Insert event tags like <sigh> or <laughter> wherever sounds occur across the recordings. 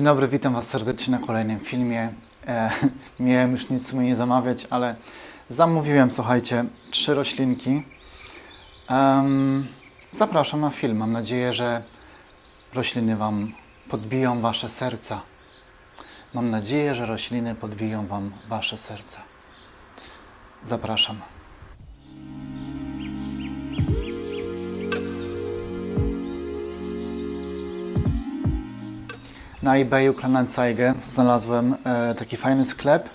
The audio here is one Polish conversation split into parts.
Dzień dobry, witam Was serdecznie na kolejnym filmie. E, <laughs> miałem już nic w sumie nie zamawiać, ale zamówiłem, słuchajcie, trzy roślinki. Em, zapraszam na film. Mam nadzieję, że rośliny Wam podbiją Wasze serca. Mam nadzieję, że rośliny podbiją Wam Wasze serca. Zapraszam. Na eBayu Kleinanzeigen znalazłem e, taki fajny sklep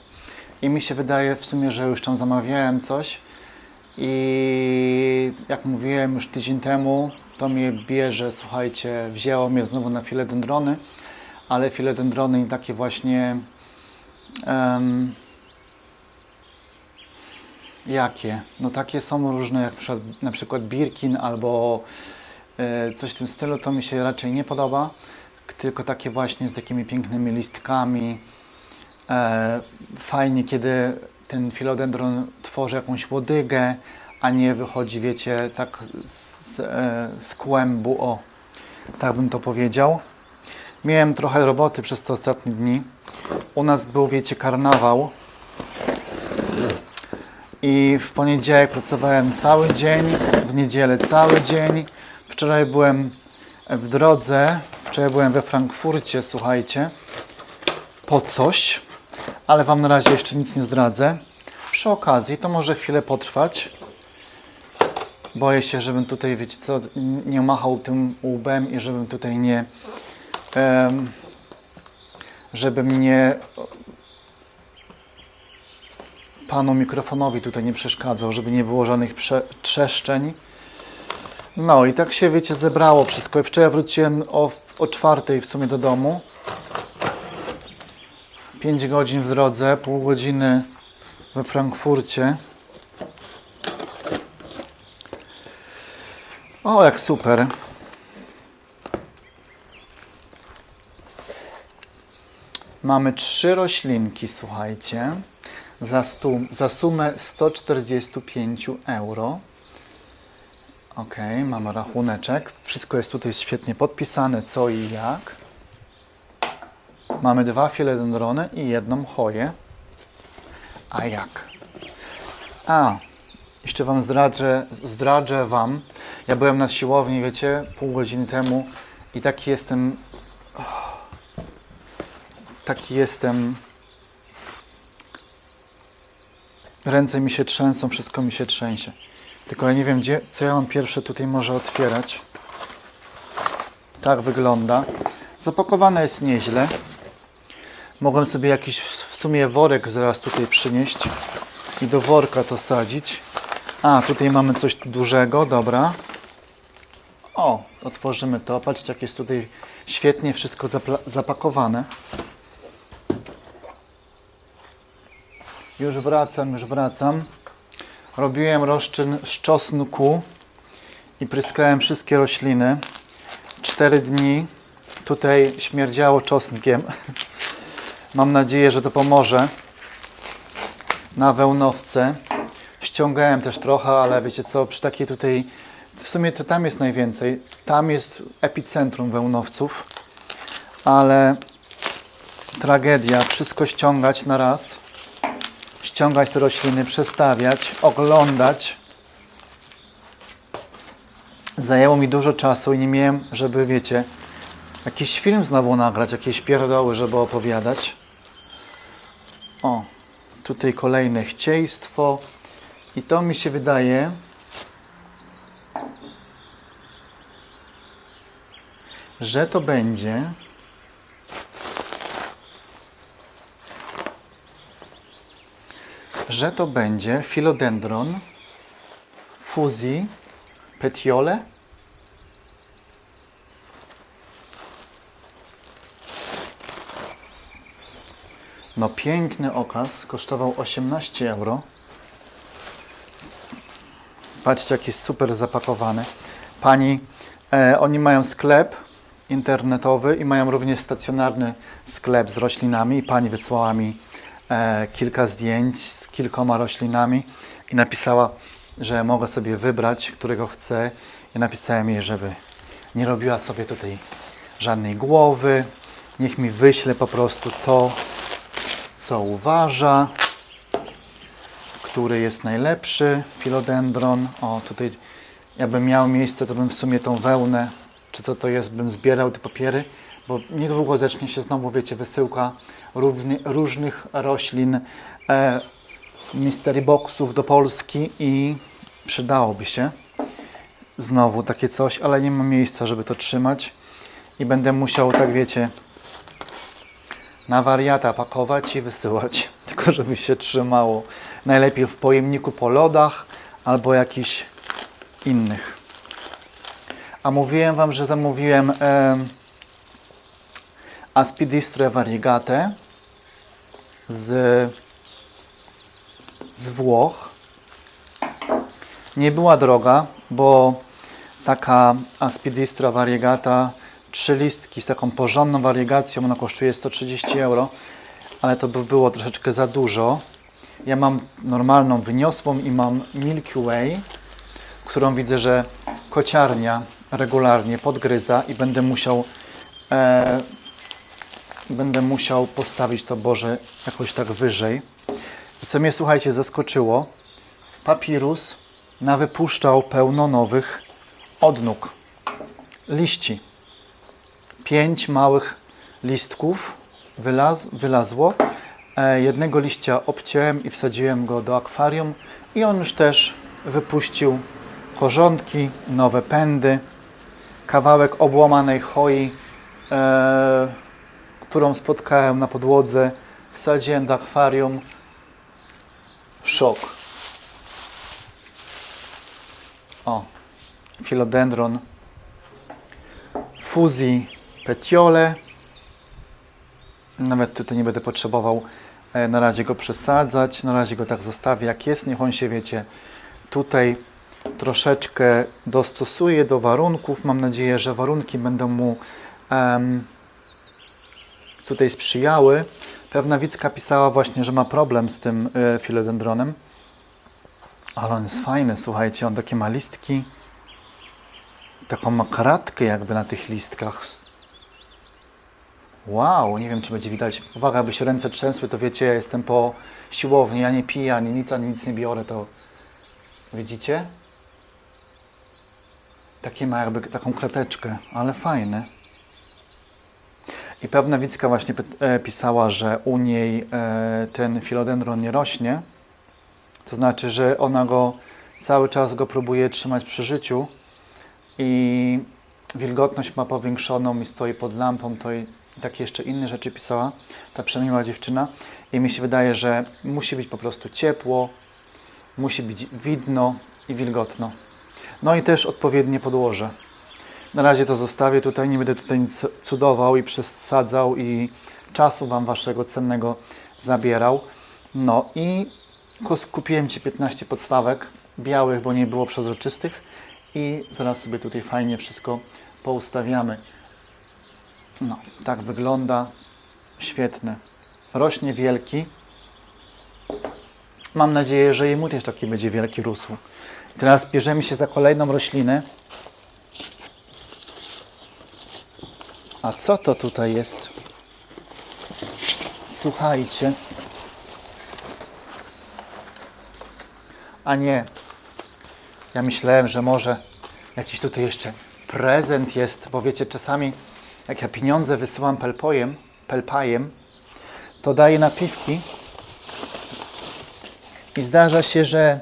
i mi się wydaje w sumie, że już tam zamawiałem coś i jak mówiłem już tydzień temu, to mnie bierze, słuchajcie, wzięło mnie znowu na filedendrony, ale filedendrony i takie właśnie em, jakie? No takie są różne, jak na przykład, na przykład Birkin albo e, coś w tym stylu, to mi się raczej nie podoba tylko takie właśnie z takimi pięknymi listkami. E, fajnie, kiedy ten filodendron tworzy jakąś łodygę, a nie wychodzi, wiecie, tak z, e, z kłębu, o, tak bym to powiedział. Miałem trochę roboty przez te ostatnie dni. U nas był, wiecie, karnawał. I w poniedziałek pracowałem cały dzień, w niedzielę cały dzień. Wczoraj byłem w drodze. Wczoraj byłem we Frankfurcie, słuchajcie, po coś, ale Wam na razie jeszcze nic nie zdradzę. Przy okazji to może chwilę potrwać. Boję się, żebym tutaj, wiecie co, nie machał tym łbem i żebym tutaj nie, em, żebym nie panu mikrofonowi tutaj nie przeszkadzał, żeby nie było żadnych prze, trzeszczeń. No i tak się, wiecie, zebrało wszystko. I wczoraj wróciłem o, o czwartej w sumie do domu. 5 godzin w drodze, pół godziny we Frankfurcie. O, jak super. Mamy trzy roślinki, słuchajcie, za, stu, za sumę 145 euro. Ok, mamy rachuneczek. Wszystko jest tutaj świetnie podpisane, co i jak. Mamy dwa filedendrony i jedną choję. A jak? A, jeszcze Wam zdradzę, zdradzę Wam. Ja byłem na siłowni, wiecie, pół godziny temu i taki jestem... Taki jestem... Ręce mi się trzęsą, wszystko mi się trzęsie. Tylko ja nie wiem, gdzie, co ja mam pierwsze tutaj może otwierać. Tak wygląda. Zapakowane jest nieźle. Mogłem sobie jakiś w sumie worek zaraz tutaj przynieść i do worka to sadzić. A, tutaj mamy coś dużego, dobra. O, otworzymy to. Patrzcie, jak jest tutaj świetnie wszystko zapakowane. Już wracam, już wracam. Robiłem rozczyn z czosnku i pryskałem wszystkie rośliny. Cztery dni tutaj śmierdziało czosnkiem. <laughs> Mam nadzieję, że to pomoże na wełnowce. Ściągałem też trochę, ale wiecie co, przy takiej tutaj, w sumie to tam jest najwięcej. Tam jest epicentrum wełnowców, ale tragedia, wszystko ściągać na raz ściągać te rośliny, przestawiać, oglądać. Zajęło mi dużo czasu i nie miałem, żeby, wiecie, jakiś film znowu nagrać, jakieś pierdoły, żeby opowiadać. O, tutaj kolejne chcieństwo. I to mi się wydaje, że to będzie że to będzie filodendron fuzji petiole. No piękny okaz, kosztował 18 euro. Patrzcie, jak jest super zapakowany. Pani, e, oni mają sklep internetowy i mają również stacjonarny sklep z roślinami. I pani wysłała mi e, kilka zdjęć z kilkoma roślinami i napisała, że mogę sobie wybrać, którego chcę. I napisałem jej, żeby nie robiła sobie tutaj żadnej głowy Niech mi wyśle po prostu to, co uważa, który jest najlepszy. Filodendron. O, tutaj jakbym miał miejsce, to bym w sumie tą wełnę, czy co to jest, bym zbierał te papiery, bo niedługo zacznie się znowu, wiecie, wysyłka równi, różnych roślin, e, mystery boxów do Polski i przydałoby się znowu takie coś, ale nie mam miejsca, żeby to trzymać i będę musiał, tak wiecie, na wariata pakować i wysyłać, <laughs> tylko żeby się trzymało. Najlepiej w pojemniku po lodach albo jakichś innych. A mówiłem Wam, że zamówiłem e, Aspidistre variegate z, z Włoch. Nie była droga, bo taka Aspidistra variegata, trzy listki z taką porządną wariegacją, ona kosztuje 130 euro, ale to by było troszeczkę za dużo. Ja mam normalną wyniosłą i mam Milky Way, którą widzę, że kociarnia regularnie podgryza i będę musiał e, będę musiał postawić to Boże jakoś tak wyżej. Co mnie słuchajcie zaskoczyło, papirus nawypuszczał pełno nowych odnóg, liści. Pięć małych listków wylaz, wylazło. E, jednego liścia obciąłem i wsadziłem go do akwarium i on już też wypuścił korzonki, nowe pędy, kawałek obłamanej choi, e, którą spotkałem na podłodze, wsadziłem do akwarium. Szok. O, filodendron fuzji petiole. Nawet tutaj nie będę potrzebował e, na razie go przesadzać. Na razie go tak zostawię jak jest. Niech on się, wiecie, tutaj troszeczkę dostosuje do warunków. Mam nadzieję, że warunki będą mu em, tutaj sprzyjały. Pewna widzka pisała właśnie, że ma problem z tym e, filodendronem. Ale on jest fajny, słuchajcie, on takie ma listki. Taką ma kratkę jakby na tych listkach. Wow, nie wiem czy będzie widać. Uwaga, aby się ręce trzęsły, to wiecie, ja jestem po siłowni, ja nie piję, ani nic, ani nic nie biorę, to widzicie? Takie ma jakby taką krateczkę, ale fajne. I pewna widzka właśnie e, pisała, że u niej e, ten filodendron nie rośnie. To znaczy, że ona go cały czas go próbuje trzymać przy życiu i wilgotność ma powiększoną i stoi pod lampą, to i takie jeszcze inne rzeczy pisała ta przemiła dziewczyna i mi się wydaje, że musi być po prostu ciepło, musi być widno i wilgotno. No i też odpowiednie podłoże. Na razie to zostawię tutaj, nie będę tutaj nic cudował i przesadzał i czasu Wam Waszego cennego zabierał. No i kupiłem Ci 15 podstawek białych, bo nie było przezroczystych i zaraz sobie tutaj fajnie wszystko poustawiamy. No, tak wygląda. Świetny. Rośnie wielki. Mam nadzieję, że jemu też taki będzie wielki rósł. Teraz bierzemy się za kolejną roślinę. A co to tutaj jest? Słuchajcie. A nie. Ja myślałem, że może jakiś tutaj jeszcze prezent jest, bo wiecie, czasami jak ja pieniądze wysyłam pelpojem, pelpajem, to daję napiwki i zdarza się, że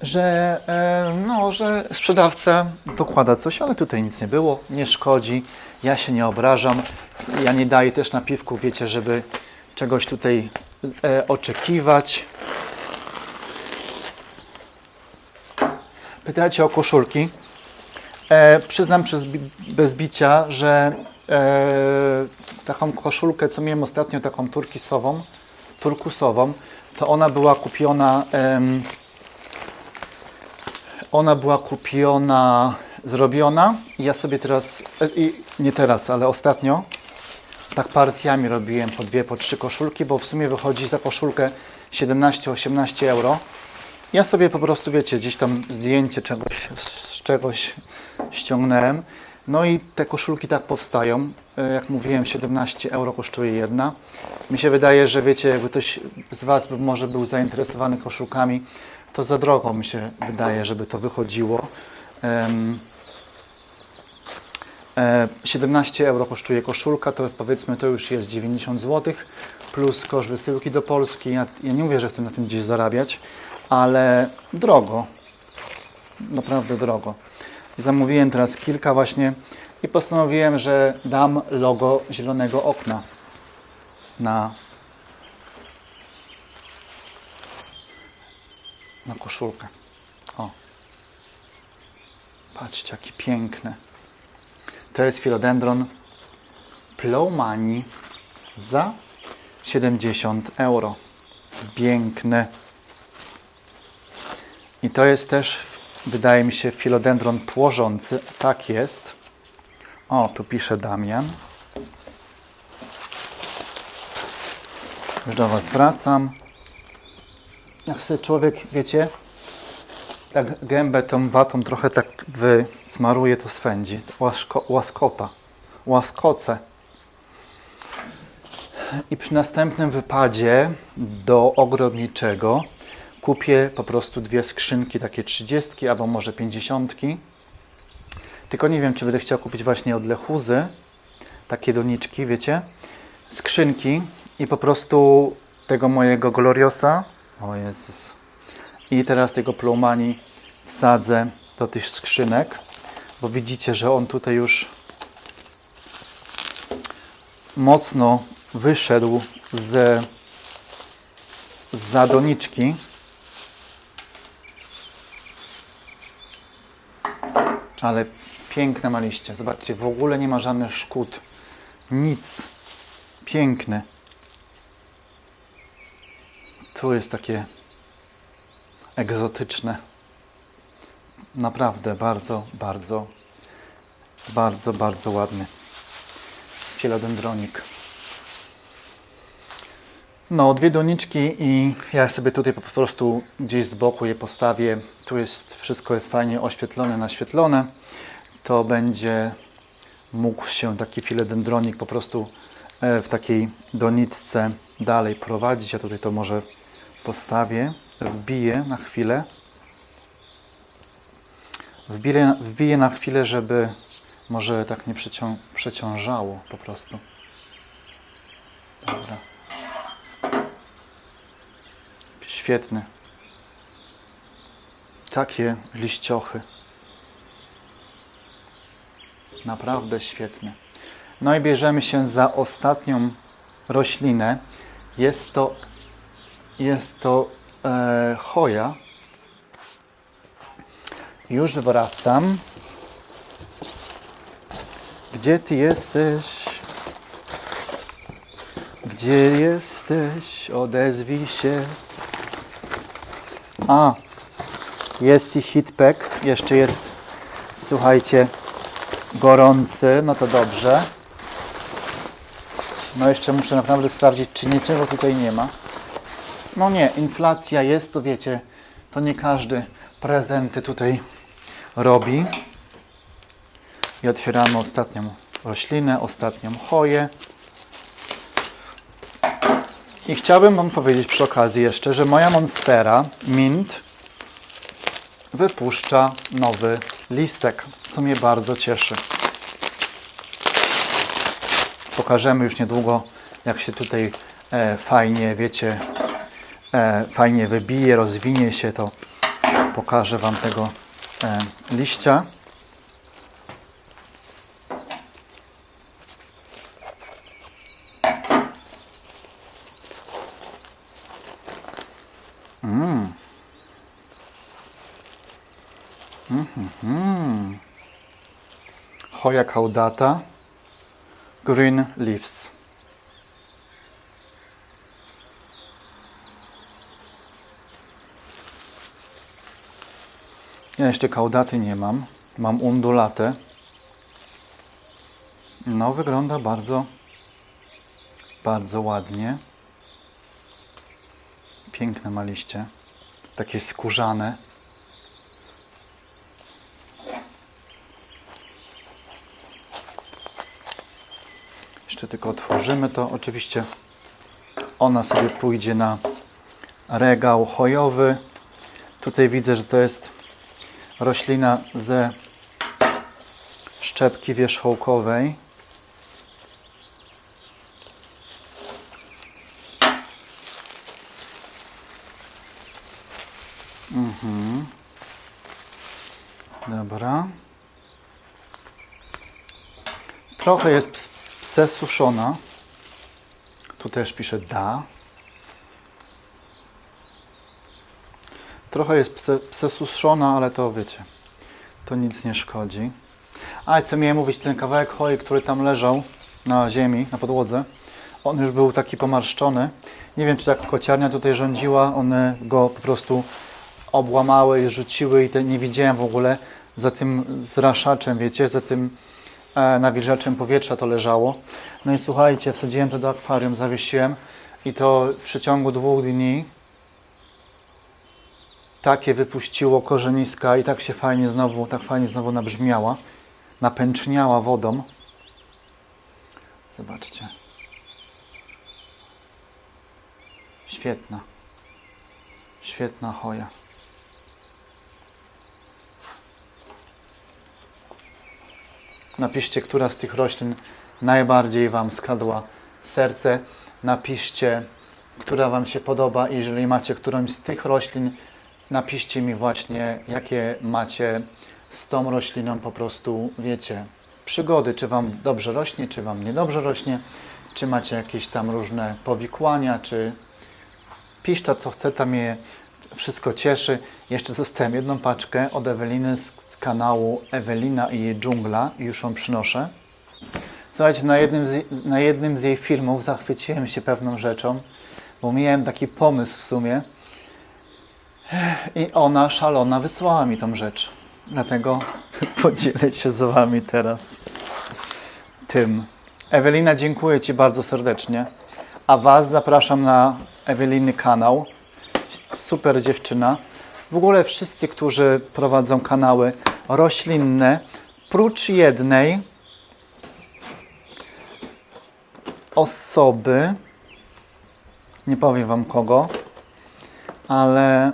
że, e, no, że sprzedawca dokłada coś, ale tutaj nic nie było, nie szkodzi, ja się nie obrażam, ja nie daję też napiwków, wiecie, żeby czegoś tutaj e, oczekiwać. Pytacie o koszulki. E, przyznam przez, bez bicia, że e, taką koszulkę, co miałem ostatnio, taką turkisową, turkusową, to ona była kupiona em, ona była kupiona, zrobiona i ja sobie teraz, e, nie teraz, ale ostatnio, tak partiami robiłem po dwie, po trzy koszulki, bo w sumie wychodzi za koszulkę 17-18 euro. Ja sobie po prostu, wiecie, gdzieś tam zdjęcie czegoś, z czegoś ściągnąłem. No i te koszulki tak powstają. E, Jak mówiłem, 17 euro kosztuje jedna. Mi się wydaje, że wiecie, jakby ktoś z Was może był zainteresowany koszulkami, to za drogo mi się wydaje, żeby to wychodziło. Em, e, 17 euro kosztuje koszulka, to powiedzmy to już jest 90 zł plus koszt wysyłki do Polski. Ja, ja nie mówię, że chcę na tym gdzieś zarabiać, ale drogo. Naprawdę drogo. Zamówiłem teraz kilka właśnie i postanowiłem, że dam logo zielonego okna na, na koszulkę. O. Patrzcie, jaki piękny. To jest filodendron Plowmani za 70 euro. Piękny. I to jest też, wydaje mi się, filodendron płożący. Tak jest. O, tu pisze Damian. Już do Was wracam. Jak sobie człowiek, wiecie, tak gębę tą watą trochę tak wysmaruje, to swędzi. Łasko, łaskota. Łaskoce. I przy następnym wypadzie do ogrodniczego kupię po prostu dwie skrzynki, takie 30 albo może 50. Tylko nie wiem, czy będę chciał kupić właśnie od Lechuzy takie doniczki, wiecie, skrzynki i po prostu tego mojego Gloriosa, o Jezus, i teraz tego Plumani wsadzę do tych skrzynek, bo widzicie, że on tutaj już mocno wyszedł z, zadoniczki. Ale piękne ma liście. Zobaczcie, w ogóle nie ma żadnych szkód. Nic. Piękny. Tu jest takie egzotyczne. Naprawdę bardzo, bardzo, bardzo, bardzo ładny. Filodendronik. No, dwie doniczki i ja sobie tutaj po prostu gdzieś z boku je postawię. Tu jest, wszystko jest fajnie oświetlone, naświetlone. To będzie mógł się taki filodendronik po prostu e, w takiej doniczce dalej prowadzić. Ja tutaj to może postawię, wbiję na chwilę. Wbiję, wbiję na chwilę, żeby może tak nie przecią, przeciążało po prostu. Dobra. Świetny. Takie liściochy. Naprawdę świetne. No i bierzemy się za ostatnią roślinę. Jest to, jest to e, choja. Już wracam. Gdzie ty jesteś? Gdzie jesteś? Odezwij się. A, jest i hitpack. Jeszcze jest, słuchajcie, gorący. No to dobrze. No jeszcze muszę naprawdę sprawdzić, czy niczego tutaj nie ma. No nie, inflacja jest, to wiecie, to nie każdy prezenty tutaj robi. I otwieramy ostatnią roślinę, ostatnią choję. I chciałbym Wam powiedzieć przy okazji jeszcze, że moja Monstera Mint wypuszcza nowy listek, co mnie bardzo cieszy. Pokażemy już niedługo, jak się tutaj e, fajnie, wiecie, fajnie wybije, rozwinie się, to pokażę Wam tego e, liścia. Hoja caudata, green leaves. Ja jeszcze kaudaty nie mam. Mam undulatę. No, wygląda bardzo, bardzo ładnie. Piękne ma liście. Takie skórzane. Jeszcze tylko otworzymy to. Oczywiście ona sobie pójdzie na regał hojowy. Tutaj widzę, że to jest roślina ze szczepki wierzchołkowej. Dobra. Trochę jest przesuszona. Tu też pisze da. Trochę jest pse- przesuszona, ale to wiecie, to nic nie szkodzi. A i co miałem mówić, ten kawałek choi, który tam leżał na ziemi, na podłodze, on już był taki pomarszczony. Nie wiem, czy tak kociarnia tutaj rządziła, one go po prostu obłamały i rzuciły i te, nie widziałem w ogóle za tym zraszaczem, wiecie, za tym e, nawilżaczem powietrza to leżało. No i słuchajcie, wsadziłem to do akwarium, zawiesiłem i to w przeciągu dwóch dni takie wypuściło korzeniska i tak się fajnie znowu, tak fajnie znowu nabrzmiała, napęczniała wodą. Zobaczcie. Świetna. Świetna choja. Napiszcie, która z tych roślin najbardziej Wam skradła serce. Napiszcie, która Wam się podoba. Jeżeli macie którąś z tych roślin, napiszcie mi właśnie, jakie macie z tą rośliną po prostu, wiecie, przygody. Czy Wam dobrze rośnie, czy Wam niedobrze rośnie, czy macie jakieś tam różne powikłania, czy piszcie co chce, tam je wszystko cieszy. Jeszcze dostałem jedną paczkę od Eweliny z, z kanału Ewelina i jej dżungla i już ją przynoszę. Słuchajcie, na jednym, z, na jednym z jej filmów zachwyciłem się pewną rzeczą, bo miałem taki pomysł w sumie i ona szalona wysłała mi tą rzecz. Dlatego <laughs> podzielę się z Wami teraz tym. Ewelina, dziękuję Ci bardzo serdecznie. A Was zapraszam na Eweliny kanał. Super dziewczyna. W ogóle wszyscy, którzy prowadzą kanały roślinne, prócz jednej osoby, nie powiem Wam kogo, ale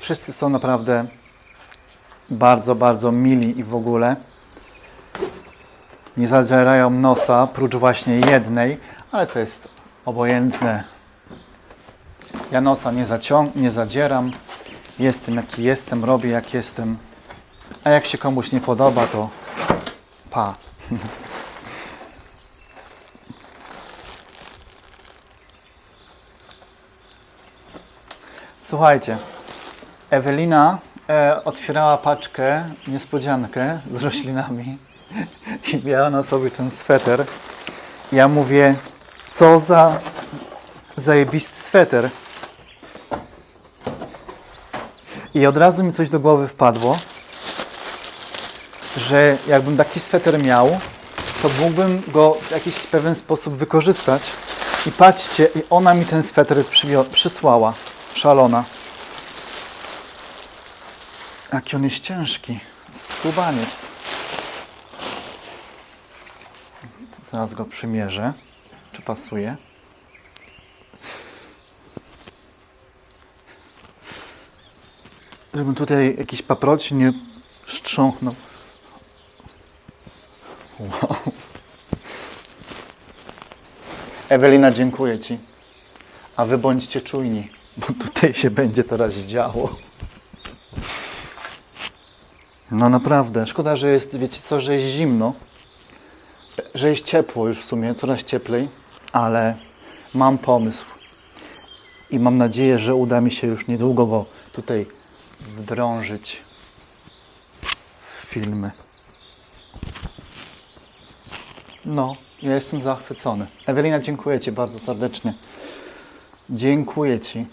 wszyscy są naprawdę bardzo, bardzo mili i w ogóle nie zadzierają nosa, prócz właśnie jednej, ale to jest obojętne. Ja nosa nie, zaciąg- nie zadzieram, jestem jaki jestem, robię jak jestem, a jak się komuś nie podoba, to pa. <laughs> Słuchajcie, Ewelina e, otwierała paczkę, niespodziankę z roślinami i miała na sobie ten sweter. Ja mówię, co za zajebisty sweter. I od razu mi coś do głowy wpadło, że jakbym taki sweter miał, to mógłbym go w jakiś pewien sposób wykorzystać. I patrzcie, i ona mi ten sweter przysłała. Szalona. Jaki on jest ciężki. Skubaniec. Teraz go przymierzę. Czy pasuje? Żebym tutaj jakiś paproci nie strząchnął. Wow. Ewelina, dziękuję Ci. A Wy bądźcie czujni, bo tutaj się będzie teraz działo. No naprawdę, szkoda, że jest, wiecie co, że jest zimno, że jest ciepło już w sumie, coraz cieplej, ale mam pomysł i mam nadzieję, że uda mi się już niedługo go tutaj wdrążyć w filmy. No, ja jestem zachwycony. Ewelina, dziękuję Ci bardzo serdecznie. Dziękuję Ci.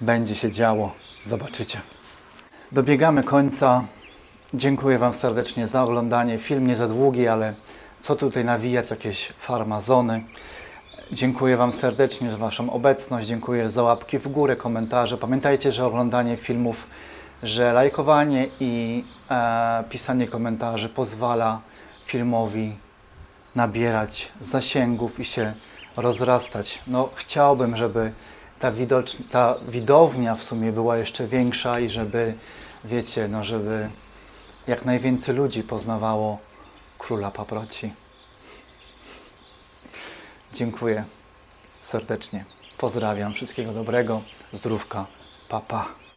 Będzie się działo. Zobaczycie. Dobiegamy końca. Dziękuję Wam serdecznie za oglądanie. Film nie za długi, ale co tutaj nawijać, jakieś farmazony. Dziękuję Wam serdecznie za Waszą obecność. Dziękuję za łapki w górę, komentarze. Pamiętajcie, że oglądanie filmów że lajkowanie i e, pisanie komentarzy pozwala filmowi nabierać zasięgów i się rozrastać. No, chciałbym, żeby ta, widocz, ta widownia w sumie była jeszcze większa i żeby, wiecie, no, żeby jak najwięcej ludzi poznawało króla paproci. Dziękuję serdecznie. Pozdrawiam. Wszystkiego dobrego. Zdrówka. Pa, pa.